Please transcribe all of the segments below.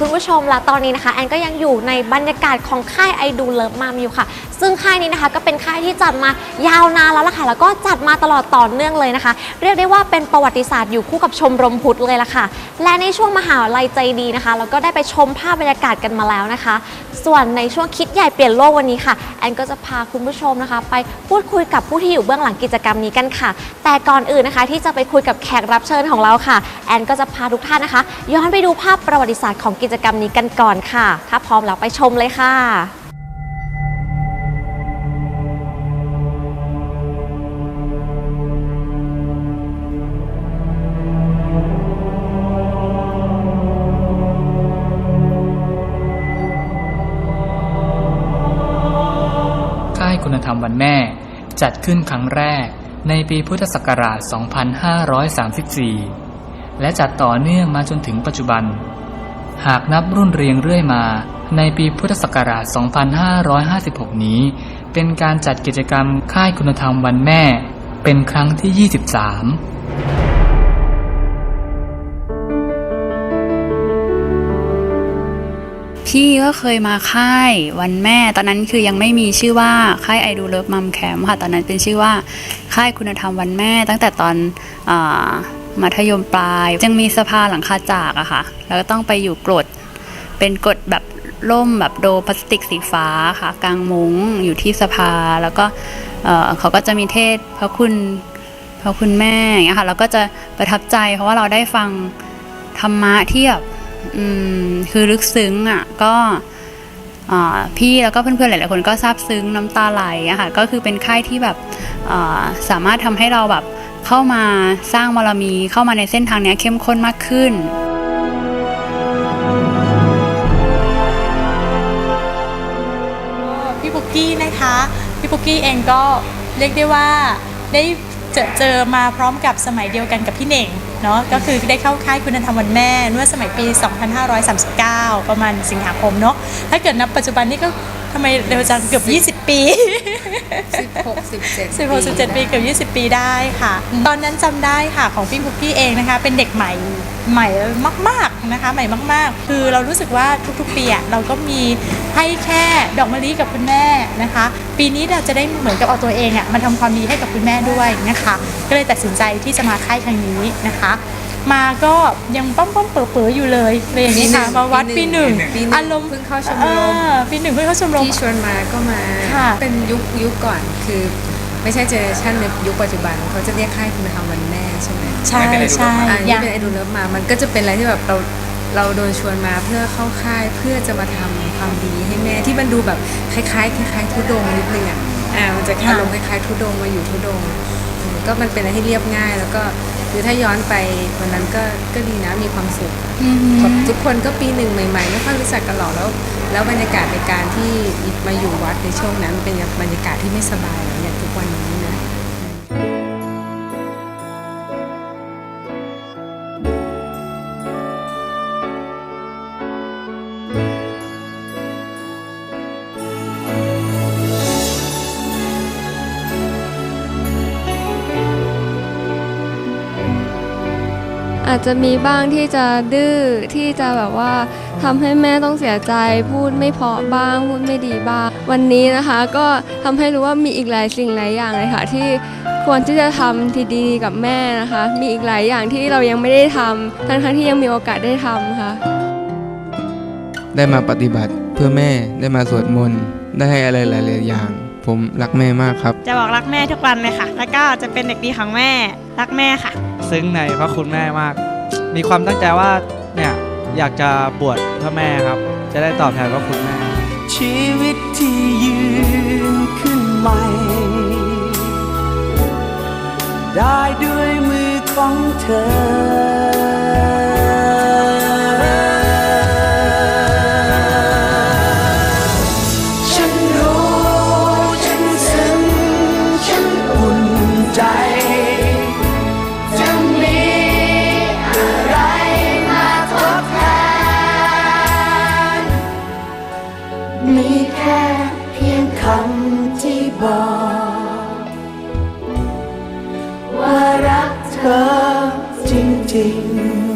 คุณผู้ชมและตอนนี้นะคะแอนก็ยังอยู่ในบรรยากาศของค่ายไอดูเลิฟมามอยู่ค่ะ ซึ่งค่ายนี้นะคะก็เป็นค่ายที่จัดมายาวนานแล้วล่ะค่ะ แล้วก็จัดมาตลอดต่อเนื่องเลยนะคะ เรียกได้ว่าเป็นประวัติศาสตร์อยู่คู่กับชมรมพุทธเลยล่ะค่ะ และในช่วงมหาลัยใจดีนะคะเราก็ได้ไปชมภาพบรรยากาศกันมาแล้วนะคะ ส่วนในช่วงคิดใหญ่เปลี่ยนโลกวันนี้ค่ะแอนก็จะพาคุณผู้ชมนะคะ ไปพูดคุยกับผู้ที่อยู่เบื้องหลังกิจกรรมนี้กันค่ะ แต่ก่อนอื่นนะคะที่จะไปคุยกับแขกรับเชิญของเราค่ะแอนก็จะพาทุกท่านนะคะ ย้อนไปดูภาพประวัติศาสตร์ของกิจกรรมนี้กันก่อนค่ะ ถ้าพร้อมแล้วไปชมเลยค่ะค่ายคุณธรรมวันแม่ จัดขึ้นครั้งแรกในปีพุทธศักราช 2534 และจัดต่อเนื่องมาจนถึงปัจจุบัน หากนับรุ่นเรียงเรื่อยมา ในปีพุทธศักราช 2556 นี้ เป็นการจัดกิจกรรมค่ายคุณธรรมวันแม่ เป็นครั้งที่ 23พี่ก็เคยมาค่ายวันแม่ ตอนนั้นคือยังไม่มีชื่อว่าค่ายไอดูเลิฟมัมแคมค่ะ ตอนนั้นเป็นชื่อว่าค่ายคุณธรรมวันแม่ ตั้งแต่ตอนอ มัธยมปลายยังมีสภาหลังคาจากอะค่ะ แล้วก็ต้องไปอยู่กรด เป็นกรดแบบร่มแบบโดพลาสติกสีฟ้าค่ะ กลางมุ้งอยู่ที่สภาแล้วก็เเขาก็จะมีเทศพระคุณพระคุณแม่อย่างเงี้ยค่ะแล้วก็จะประทับใจ เพราะว่าเราได้ฟังธรรมะที่แบบคือลึกซึ้งอะก็พี่แล้วก็เพื่อนๆหลายๆคนก็ซาบซึ้งน้ำตาไหลอะค่ะก็คือเป็นค่ายที่แบบสามารถทำให้เราแบบ เข้ามาสร้างบารมีเข้ามาในเส้นทางนี้เข้มข้นมากขึ้น พี่ปุกกี้นะคะ พี่ปุกกี้เองก็เรียกได้ว่าได้เจอเจอมาพร้อมกับสมัยเดียวกันกับพี่เน่งเนาะก็คือได้เข้าค่ายคุณธรรมวันแม่เมื่อสมัยปี 2539 ประมาณสิงหาคมเนาะถ้าเกิดนับปัจจุบันนี่ก็ ทำไมเร็วจังเกือบ 20 ปี 16 17 16 17 ปีเกือบ20 ปีได้ค่ะ ตอนนั้นจำได้ค่ะของพี่พุกกี้เองนะคะ เป็นเด็กใหม่ใหม่มาก ๆนะคะ ใหม่มาก ๆ คือเรารู้สึกว่าทุกๆปีอะเราก็มีให้แค่ดอกมะลิกับคุณแม่นะคะ ปีนี้เราจะได้เหมือนกับเอาตัวเองอะมาทำความดีให้กับคุณแม่ด้วยนะคะ ก็เลยตัดสินใจที่จะมาค่ายครั้งนี้นะคะ มาก็ยังป้อมป้อมๆเป๋อเป๋อๆอยู่เลยเลยอย่างนี้ค่ะปีหนึ่งมาวัดปีปีหหนึ่นึ่งงปีหนึ่งอารมณ์เพิ่งเข้าชมรมอ่าปีหนึ่งเพิ่งเข้าชมรม ที่ชวนมาก็มา ค่ะ เป็นยุคยุคก่อนคือ ไม่ใช่เจเนอเรชันในยุคปัจจุบันเขาจะเรียกค่ายคุณธรรมวันแม่ใช่ไหมใช่ใช่อ่ายันี่งเป็นไอดูเลิฟมา มันก็จะเป็นอะไรที่แบบเราเราโดนชวนมาเพื่อเข้าค่ายเพื่อจะมาทำความดีให้แม่ที่มันดูแบบคล้ายๆคล้ายๆทุดงค์นิดนึงอะอ่ามันจะค่ะ อารมณ์คล้ายๆทุดงค์มาอยู่ทุดงค์อืมก็มันเป็นอะไรที่เรียบง่าย แล้วก็ คือถ้าย้อนไปวันนั้นก็ก็ดีนะมีความสุขอือหือแบบทุกคนก็ปีหนึ่งใหม่ๆไม่ค่อยรู้จักกันหรอกแล้ว แล้วบรรยากาศในการที่มาอยู่วัดในช่วงนั้นเป็นบรรยากาศที่ไม่สบายอย่างทุกวันนี้ อาจจะมีบ้างที่จะดื้อที่จะแบบว่าทำให้แม่ต้องเสียใจ พูดไม่เพราะบ้างพูดไม่ดีบ้าง วันนี้นะคะก็ทำให้รู้ว่ามีอีกหลายสิ่งหลายอย่างเลยค่ะ ที่ควรที่จะทำที่ดีกับแม่นะคะ มีอีกหลายอย่างที่เรายังไม่ได้ทำทั้งๆที่ยังมีโอกาสได้ทำค่ะ ได้มาปฏิบัติเพื่อแม่ได้มาสวดมนต์ได้ให้อะไรหลายๆอย่างผมรักแม่มากครับ จะบอกรักแม่ทุกวันเลยค่ะ แล้วก็จะเป็นเด็กดีของแม่ รักแม่ค่ะ ซึ้งในพระคุณแม่มาก มีความตั้งใจว่าเนี่ยอยากจะบวชเพื่อแม่ครับ จะได้ตอบแทนพระคุณแม่ ชีวิตที่ยืนขึ้นใหม่ ได้ด้วยมือของเธอ อ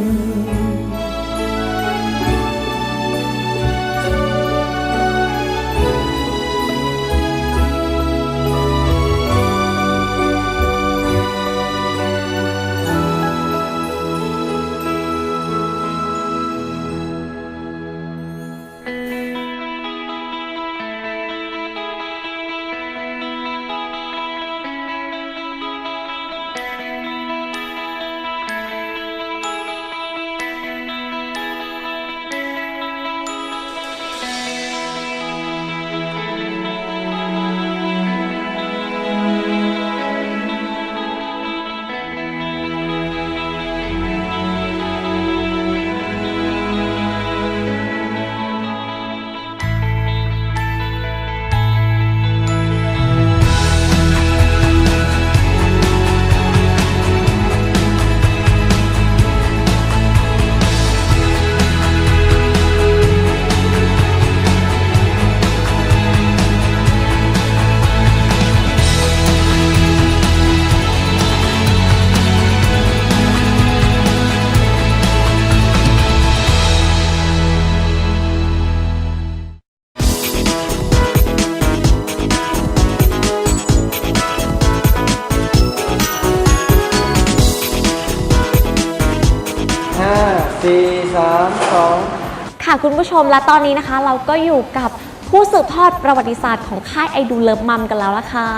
ค่ะคุณผู้ชมและตอนนี้นะคะ เราก็อยู่กับผู้สืบทอดประวัติศาสตร์ของค่ายไอดูเลิฟมัมกันแล้วละค่ะ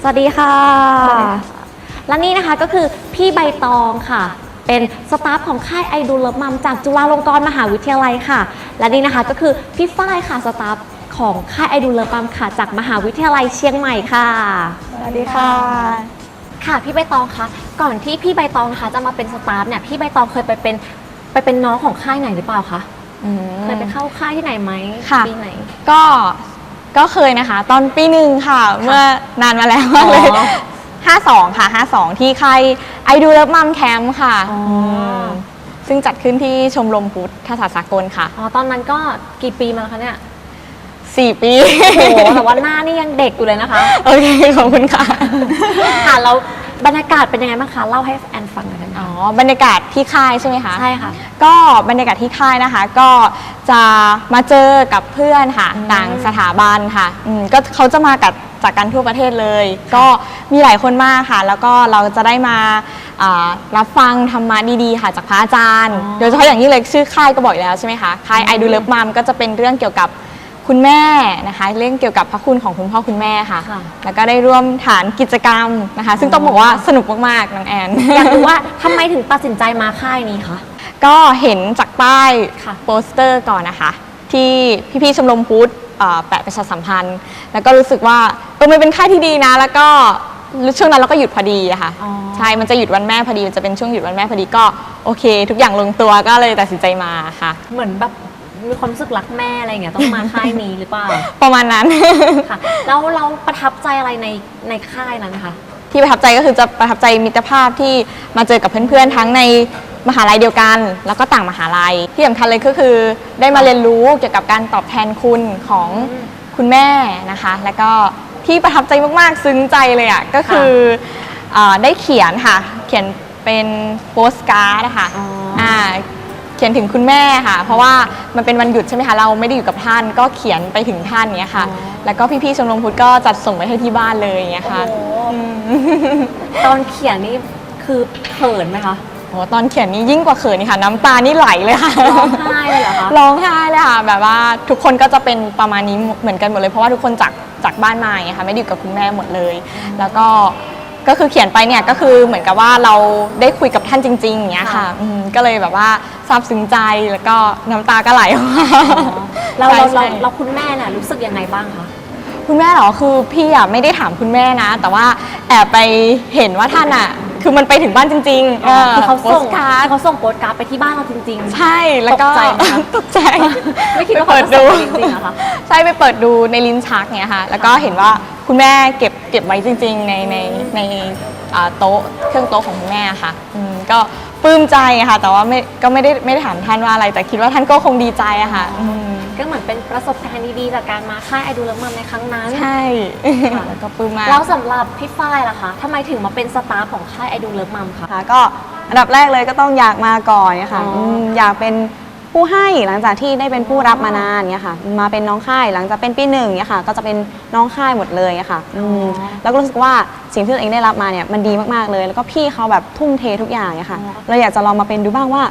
สวัสดีค่ะ และนี่นะคะก็คือพี่ใบตองค่ะ เป็นสตาฟของค่ายไอดูเลิฟมัมจากจุฬาลงกรณ์มหาวิทยาลัยค่ะ และนี่นะคะก็คือพี่ฝ้ายค่ะสตาฟของค่ายไอดูเลิฟมัมค่ะจากมหาวิทยาลัยเชียงใหม่ค่ะ สวัสดีค่ะ ค่ะพี่ใบตองคะก่อนที่พี่ใบตองนะคะจะมาเป็นสตาฟเนี่ยพี่ใบตองเคยไปเป็นไปเป็นน้องของค่ายไหนหรือเปล่าคะ เคยไปเข้าค่ายที่ไหนไหมค่ะ ปีไหน ก็ก็เคยนะคะ ตอนปีหนึ่งค่ะ เมื่อนานมาแล้วมากเลยอ๋อ52ค่ะ52ที่ค่ายไอดูเลิฟมัมแคมป์ค่ะอ๋อมซึ่งจัดขึ้นที่ชมรมพุทธศาสตร์สากลค่ะ อ๋อตอนนั้นก็กี่ปีมาแล้วคะเนี่ย4 ปี โอ้โหแต่ว่าหน้านี่ยังเด็กอยู่เลยนะคะโอเค ขอบคุณค่ะ ค่ะแล้วบรรยากาศเป็นยังไงบ้างคะเล่าให้แอนฟังหน่อย ได้ไหมอ๋อคะบรรยากาศที่ค่ายใช่ไหมคะใช่ค่ะ ก็บรรยากาศที่ค่ายนะคะ ก็จะมาเจอกับเพื่อนค่ะอืมต่างสถาบันค่ะอืมก็เขาจะมากับจากกันทั่วประเทศเลย ก็มีหลายคนมากค่ะ แล้วก็เราจะได้มาอ่ารับฟังธรรมะดีๆค่ะจากพระอาจารย์ โดยเฉพาะอย่างนี้เลยชื่อค่ายก็บอกอยู่แล้วใช่ไหมคะค่ายไอดูเลิฟมามก็จะเป็นเรื่องเกี่ยวกับ คุณแม่นะคะเรื่องเกี่ยวกับพระคุณของคุณพ่อคุณแม่ค่ะ ค่ะ แล้วก็ได้ร่วมฐานกิจกรรมนะคะ ซึ่งต้องบอกว่าสนุกมากๆน้องแอน อยากรู้ว่าทำไมถึงตัดสินใจมาค่ายนี้คะ ก็เห็นจากป้ายค่ะ โปสเตอร์ก่อนนะคะ ที่พี่ๆชมรมพุทธเอ่อแปะประชาสัมพันธ์ แล้วก็รู้สึกว่าเออมันเป็นค่ายที่ดีนะ แล้วก็ช่วงนั้นเราก็หยุดพอดีอะค่ะอ๋อ ใช่มันจะหยุดวันแม่พอดีมันจะเป็นช่วงหยุดวันแม่พอดีก็โอเค ทุกอย่างลงตัวก็เลยตัดสินใจมาค่ะ เหมือนแบบ มีความรู้สึกรักแม่อะไรอย่างเงี้ยต้องมาค่ายนี้หรือเปล่าประมาณนั้น ค่ะ แล้วเราประทับใจอะไรในในค่ายนั้นคะที่ประทับใจก็คือจะประทับใจมิตรภาพที่มาเจอกับเพื่อนๆทั้งในมหาลัยเดียวกัน แล้วก็ต่างมหาลัยที่สำคัญเลยก็คือได้มาเรียนรู้เกี่ยวกับการตอบแทนคุณของคุณแม่นะคะ แล้วก็ที่ประทับใจมากๆซึ้งใจเลยอะก็คืออาได้เขียนค่ะ เขียนเป็นโปสการ์ดนะคะอ๋ออ่า เขียนถึงคุณแม่ค่ะ เพราะว่ามันเป็นวันหยุดใช่ไหมคะเราไม่ได้อยู่กับท่าน ก็เขียนไปถึงท่านเนี้ยค่ะ แล้วก็พี่ๆชมรมพุทธก็จัดส่งไปให้ที่บ้านเลยอย่างเงี้ยค่ะตอนเขียนนี่คือเขินไหมคะ โอ้ตอนเขียนนี่ยิ่งกว่าเขินนี่ค่ะ น้ำตานี่ไหลเลยค่ะร้องไห้เลยเหรอคะร้องไห้เลยค่ะ แบบว่าทุกคนก็จะเป็นประมาณนี้เหมือนกันหมดเลยเพราะว่าทุกคนจากจากบ้านมาอย่างเงี้ยค่ะไม่ได้อยู่กับคุณแม่หมดเลย แล้วก็ ก็คือเขียนไปเนี่ยก็คือเหมือนกับว่าเราได้คุยกับท่านจริงๆอย่างเงี้ยค่ะ อืมก็เลยแบบว่าซาบซึ้งใจแล้วก็น้ำตาก็ไหลออกมาเราเราใช่เราใช่ เราคุณแม่น่ะรู้สึกยังไงบ้างคะ คุณแม่เหรอ คือพี่อะไม่ได้ถามคุณแม่นะ แต่ว่าแอบไปเห็นว่าท่านอะ คือมันไปถึงบ้านจริงๆคือเขาส่งโพสต์การ์ดเขาส่งโปสการ์ดไปที่บ้านเราจริงๆใช่ แล้วก็ตกใจไหมคะ ตกใจไม่ คิดว่าปเปิดดูเขาจะส่งไปจริงๆเหรอคะ ใช่ไปเปิดดูในลิ้นชักเนี่ยค่ะ แล้วก็เห็นว่าคุณแม่เก็บเก็บไว้จริง ๆ ในในในอ่าโต๊ะเครื่องโต๊ะของคุณแม่ค่ะอืมก็ปลื้มใจอะค่ะ แต่ว่าไม่ก็ไม่ได้ไม่ได้ถามท่านว่าอะไร แต่คิดว่าท่านก็คงดีใจอะค่ะอืมก็เหมือนเป็นประสบการณ์ดีๆ จากการมาค่ายไอดูเลิฟมัมในครั้งนั้น ใช่ค่ะแล้วก็ปลื้มมาก แล้วสำหรับพี่ฝ้ายล่ะคะทำไมถึงมาเป็นสตาฟของค่ายไอดูเลิฟมัมคะ ค่ะก็อันดับแรกเลยก็ต้องอยากมาก่อนเนี่ยค่ะอ๋ออืมอยากเป็น ผู้ให้หลังจากที่ได้เป็นผู้รับมานานเนี่ยค่ะมาเป็นน้องค่ายหลังจากเป็นปีหนึ่งเนี่ยค่ะก็จะเป็นน้องค่ายหมดเลยอะค่ะมแล้วก็รู้สึกว่าสิ่งที่ตัวเองได้รับมาเนี่ยมันดีมากๆเลย แล้วก็พี่เขาแบบทุ่มเททุกอย่างเนี่ยค่ะเราอยากจะลองมาเป็นดูบ้างว่า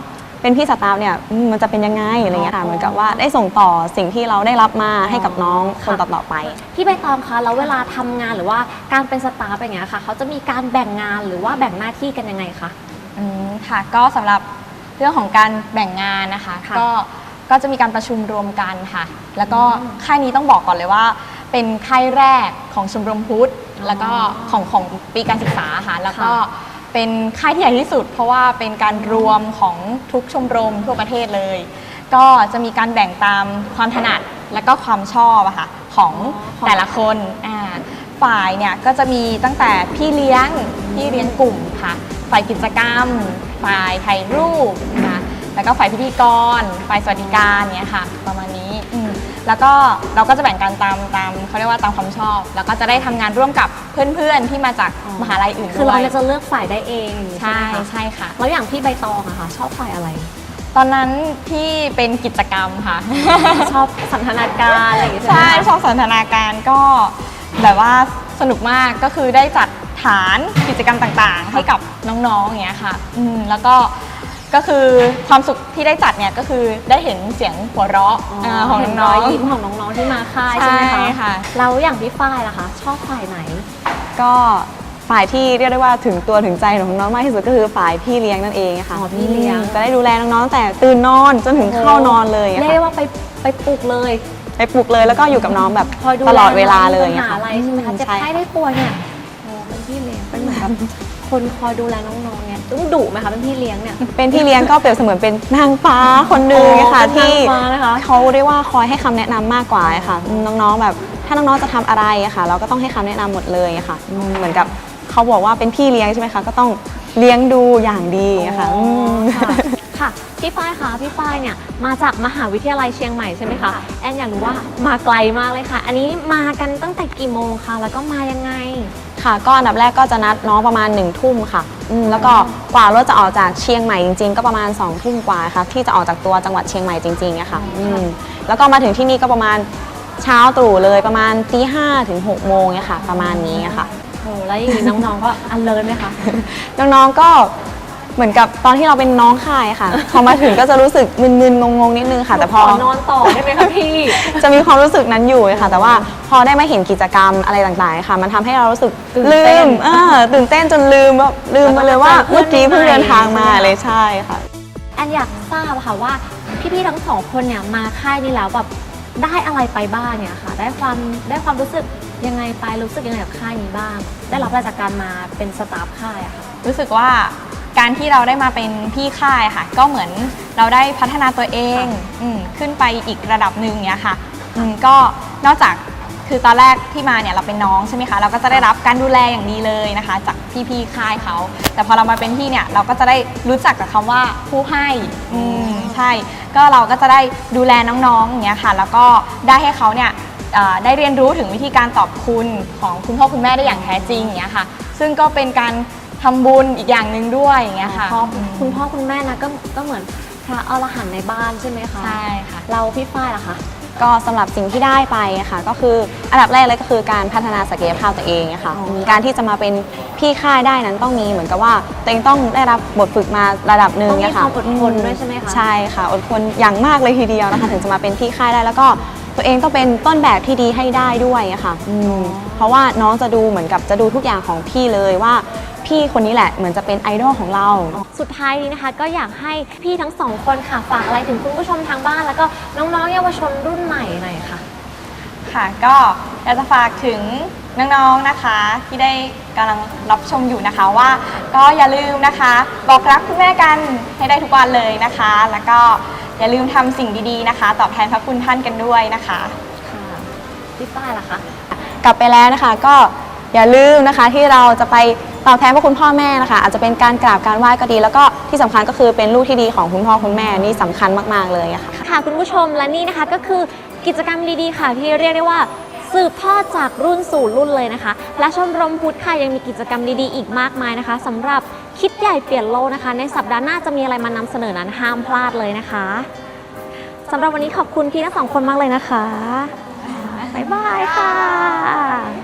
เป็นพี่สตาฟเนี่ยอืมมันจะเป็นยังไงอะไรเงี้ยค่ะเหมือนกับว่าได้ส่งต่อสิ่งที่เราได้รับมาให้กับน้องคนต่อๆไป พี่ใบตองคะแล้วเวลาทำงานหรือว่าการเป็นสตาฟอย่างเงี้ยค่ะเขาจะมีการแบ่งงานหรือว่าแบ่งหน้าที่กันยังไงคะ อืมค่ะก็สำหรับ เรื่องของการแบ่งงานนะคะ ค่ะก็ก็จะมีการประชุมรวมกันค่ะ แล้วก็ค่ายนี้ต้องบอกก่อนเลยว่า เป็นค่ายแรกของชมรมพุทธแล้วก็ของของปีการศึกษาค่ะแล้วก็เป็นค่ายที่ใหญ่ที่สุด เพราะว่าเป็นการรวมของทุกชมรมทั่วประเทศเลย ก็จะมีการแบ่งตามความถนัดและก็ความชอบอะค่ะของแต่ละคนอ่าฝ่ายเนี่ยก็จะมีตั้งแต่พี่เลี้ยงพี่เลี้ยงกลุ่มค่ะ ฝ่ายกิจกรรม ฝ่ายถ่ายรูปนะคะแล้วก็ฝ่ายพิธีกร ฝ่ายสวัสดิการเนี่ยค่ะ ประมาณนี้อืมแล้วก็เราก็จะแบ่งกันตามตามเขาเรียกว่าตามความชอบ แล้วก็จะได้ทำงานร่วมกับเพื่อนๆที่มาจากมหาลัยอื่นด้วยคือเราจะเลือกฝ่ายได้เองอย่างงี้ใช่ไหมคะใช่ค่ะ แล้วอย่างพี่ใบตองอะค่ะ ชอบฝ่ายอะไร ตอนนั้นที่เป็นกิจกรรมค่ะ ชอบสันทนาการอะไรอย่างเงี้ยใช่ไหมคะ ชอบสันทนาการก็แบบว่าสนุกมากก็คือได้จัด ฐานกิจกรรมต่างๆ ให้กับน้องๆอย่างเงี้ยค่ะอืมแล้วก็ก็คือความสุขที่ได้จัดเนี่ยก็คือได้เห็นเสียงหัวเราะาของเห็นรน้ออยงยิ้มของน้องๆที่มาค่ายใช่ใช่ไหมคะค่ะแล้วอย่างพี่ฝ้ายล่ะคะชอบฝ่ายไหน ก็ฝ่ายที่เรียกได้ว่าถึงตัวถึงใจของน้องๆมากที่สุดก็คือฝ่ายพี่เลี้ยงนั่นเองค่ะอ๋อพี่เลี้ยง จะได้ดูแลน้องๆตั้งแต่ตื่นนอนจนถึงเข้านอนเลยเรียค่ะกได้ว่าไปไปปลุกเลย ไปปลุกเลยแล้วก็อยู่กับน้องแบบคอยดูตลอดเวลาเลยมีปัญหาค่ะ อะไรใช่ไหมคะเจ็บใช่ไข้ได้ป่วยเนี่ย แบบคนคอยดูแลน้องๆเนี่ยต้องดุไหมคะเป็นพี่เลี้ยงเนี่ย เป็นพี่เลี้ยงก็เปรียบเสมือนเป็นนางฟ้าคนหนึ่งโอ้ค่ะเป็นนางที่ฟ้านะคะเขาเรียกว่าคอยให้คำแนะนำมากกว่าค่ะอืมน้องๆแบบถ้าน้องๆจะทำอะไรอะค่ะ เราก็ต้องให้คำแนะนำหมดเลยอะค่ะอืมเหมือนกับเขาบอกว่าเป็นพี่เลี้ยงใช่ไหมคะก็ต้องเลี้ยงดูอย่างดีอะค่ะมค่ะค่ะพี่ฝ้ายคะพี่ฝ้ายเนี่ยมาจากมหาวิทยาลัยเชียงใหม่ใช่ไหมคะแอนอยากรู้ว่ามาไกลมากเลยค่ะ อันนี้มากันตั้งแต่กี่โมงคะแล้วก็มายังไง ค่ะก็อันดับแรกก็จะนัดน้องประมาณ1นึ่ทุ่มค่ะอืมแล้วก็กว่ารถจะออกจากเชียงใหม่จริงๆ ก็ประมาณ2องทุ่มกว่าค่ะที่จะออกจากตัวจังหวัดเชียงใหม่จริงๆอะค่ะอืมแล้วก็มาถึงที่นี่ก็ประมาณเช้าตรู่เลยประมาณตีห้าถึง6กโมงเนี่ยค่ะ ประมาณนี้อะค่ะ โอ้แล้วอย่างนี้น้องๆก็อันเลิศไหมคะ น้องๆก็ เหมือนกับตอนที่เราเป็นน้องค่ายค่ะ พอมาถึงก็จะรู้สึกมึนๆงงๆนิดนึงค่ะ แต่พอขอนอนต่อได้ไหมคะพี่ จะมีความรู้สึกนั้นอยู่ค่ะ แต่ว่าพอได้มาเห็นกิจกรรมอะไรต่างๆค่ะ มันทำให้เรารู้สึกตื่นลืเต้นมเออตื่นเต้นจนลืมแบบลืมไปเลยว่าแล้วก็เมื่อกี้เพิ่งเดินทางมาใช่ไหมคะเลยใช่ค่ะแอนอยากทราบค่ะว่าพี่ๆทั้งสองคนเนี่ยมาค่ายนี้แล้วแบบได้อะไรไปบ้างเนี่ยค่ะ ได้ความได้ความรู้สึกยังไงไปรู้สึกยังไงกับค่ายนี้บ้าง ได้รับอะไรจากการมาเป็นสตาฟค่ายอะค่ะรู้สึกว่า การที่เราได้มาเป็นพี่ค่ายค่ะ ก็เหมือนเราได้พัฒนาตัวเองอืมขึ้นไปอีกระดับหนึ่งเนี้ยค่ะอืมก็นอกจากคือตอนแรกที่มาเนี่ยเราเป็นน้องใช่ไหมคะเราก็จะได้รับการดูแลอย่างดีเลยนะคะ จากพี่ๆค่ายเขา แต่พอเรามาเป็นพี่เนี่ยเราก็จะได้รู้จักกับคำว่าผู้ให้อืมใช่ ก็เราก็จะได้ดูแลน้องๆอย่างเงี้ยค่ะ แล้วก็ได้ให้เขาเนี่ยเอ่อได้เรียนรู้ถึงวิธีการตอบคุณของคุณพ่อคุณแม่ได้อย่างแท้จริงอย่างเงี้ยค่ะ ซึ่งก็เป็นการ ทำบุญอีกอย่างหนึ่งด้วยอย่างเงี้ยค่ะเพราะคุณพ่อคุณแม่นะก็ก็เหมือนพระอรหันต์ในบ้านใช่ไหมคะใช่ค่ะ เราพี่ฝ้ายล่ะคะก็สำหรับสิ่งที่ได้ไปอะค่ะ ก็คืออันดับแรกเลยก็คือการพัฒนาศักยภาพตัวเองอะค่ะอืมการที่จะมาเป็นพี่ค่ายได้นั้นต้องมีเหมือนกับว่าตัวเองต้องได้รับบทฝึกมาระดับหนึ่งต้องมีอะค่ะความอดทนด้วยใช่ไหมคะ ใช่ค่ะอดทนอย่างมากเลยทีเดียวนะคะถึงจะมาเป็นพี่ค่ายได้แล้วก็ตัวเองต้องเป็นต้นแบบที่ดีให้ได้ด้วยอะค่ะอืมเพราะว่าน้องจะดูเหมือนกับจะดูทุกอย่างของพี่เลยว่า พี่คนนี้แหละเหมือนจะเป็นไอดอลของเรา สุดท้ายนี้นะคะ ก็อยากให้พี่ทั้งสองคนค่ะฝากอะไรถึงคุณผู้ชมทางบ้าน แล้วก็น้องๆเยาวชนรุ่นใหม่หน่อยค่ะ ค่ะก็อยากจะฝากถึงน้องๆนะคะ ที่ได้กำลังรับชมอยู่นะคะว่า ก็อย่าลืมนะคะ บอกรักคุณแม่กันให้ได้ทุกวันเลยนะคะ แล้วก็อย่าลืมทำสิ่งดีๆนะคะ ตอบแทนพระคุณท่านกันด้วยนะคะค่ะพี่ฝ้ายล่ะคะ กลับไปแล้วนะคะก็อย่าลืมนะคะที่เราจะไป ตอบแทนพระคุณพ่อแม่นะคะ อาจจะเป็นการกราบการไหว้ก็ดี แล้วก็ที่สำคัญก็คือเป็นลูกที่ดีของคุณพ่อคุณแม่นี่สำคัญมากๆเลยะค่ะค่ะคุณผู้ชมและนี่นะคะก็คือกิจกรรมดีๆค่ะที่เรียกได้ว่าสืบทอดจากรุ่นสู่รุ่นเลยนะคะ และชมรมพุทธค่ะยังมีกิจกรรมดีๆอีกมากมายนะคะสำหรับคิดใหญ่เปลี่ยนโลกนะคะ ในสัปดาห์หน้าจะมีอะไรมานำเสนอนั้นห้ามพลาดเลยนะคะสำหรับวันนี้ขอบคุณพี่ทั้งสองคนมากเลยนะคะ บ๊ายบายค่ะ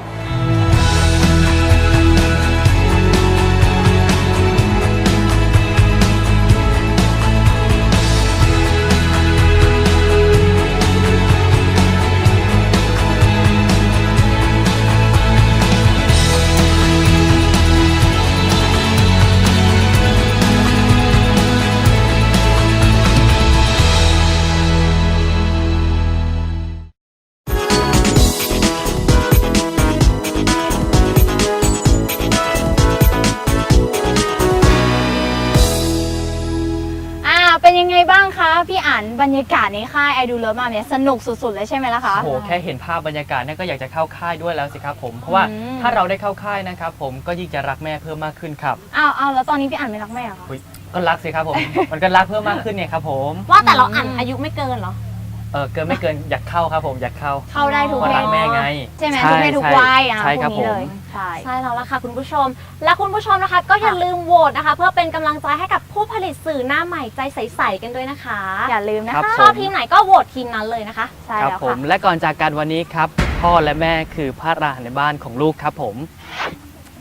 ในค่ายไอดูเลิฟมาเนี่ยสนุกสุดๆเลยใช่ไหมล่ะคะ โอ้โหแค่เห็นภาพบรรยากาศเนี่ยก็อยากจะเข้าค่ายด้วยแล้วสิครับผมเพราะว่าอืม ถ้าเราได้เข้าค่ายนะครับผมก็ยิ่งจะรักแม่เพิ่มมากขึ้นครับอ้าวอ้าวแล้วตอนนี้พี่อ่านไม่รักแม่เหรอคะอุ๊ยก็รักสิครับผม มันก็รักเพิ่มมากขึ้นเนี่ยครับผม ว่าแต่เราอ่านอายุไม่เกินเหรอ เออเกินไม่เกินอยากเข้าครับผมอยากเข้าเข้าได้ทุกเพราะเพรักศแม่ไง ใช่ไหมใช่ทุกเพศทุกใช่วัยอะใช่ครับพวกนี้เลย ผม ใช่ ใช่แล้วล่ะค่ะคุณผู้ชม และคุณผู้ชมนะคะก็อย่าลืมโหวตนะคะ เพื่อเป็นกำลังใจให้กับผู้ผลิตสื่อหน้าใหม่ใจใสๆกันด้วยนะคะอย่าลืมนะครัคะบ ชอบทีมไหนก็โหวตทีมนั้นเลยนะคะ ใช่ครับแล้วผม ค่ะและก่อนจากกันวันนี้ครับ พ่อและแม่คือพระราในบ้านของลูกครับผม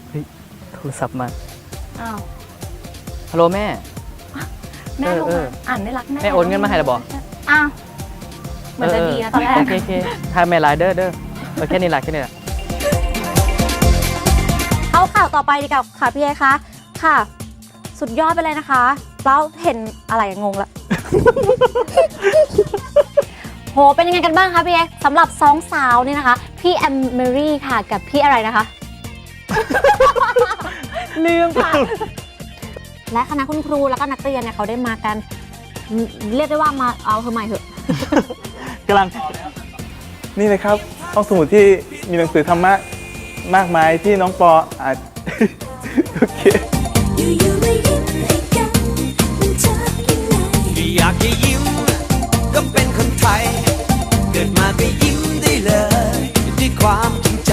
เฮ้ยโทรศัพท์มาอ้าวฮัลโหลแม่ แม่เออลงเอมาออ่านไม่รักแม่แม่โอนเงินมาให้หรือบอก อ้าว เหมือนจะดีนะตอนแรก โอเคโอเคถ้าแม่ไลน์เด้อเด้อเออแค่นี้แหละแค่นี้แหละ เอาข่าวต่อไปดีกว่าค่ะพี่เอคะ ค่ะ สุดยอดไปเลยนะคะแล้วเห็นอะไรงงละ โห เป็นยังไงกันบ้างคะพี่เอสำหรับสองสาวนี่นะคะ พี่แอมเมอรี่ค่ะกับพี่อะไรนะคะ ลืมค่ะ และคณะคุณครูแล้วก็นักเรียนเนี่ยเขาได้มากัน เรียกได้ว่ามาเอาเธอใหม่เถอะ กำลังนี่เลยครับห้องสมุดที่มีหนังสือธรรมะมากมายที่น้องปออาจ โอเค อยากจะยิ้มก็เป็นคนไทย เกิดมาก็ยิ้มได้เลย ด้วยความจริงใจ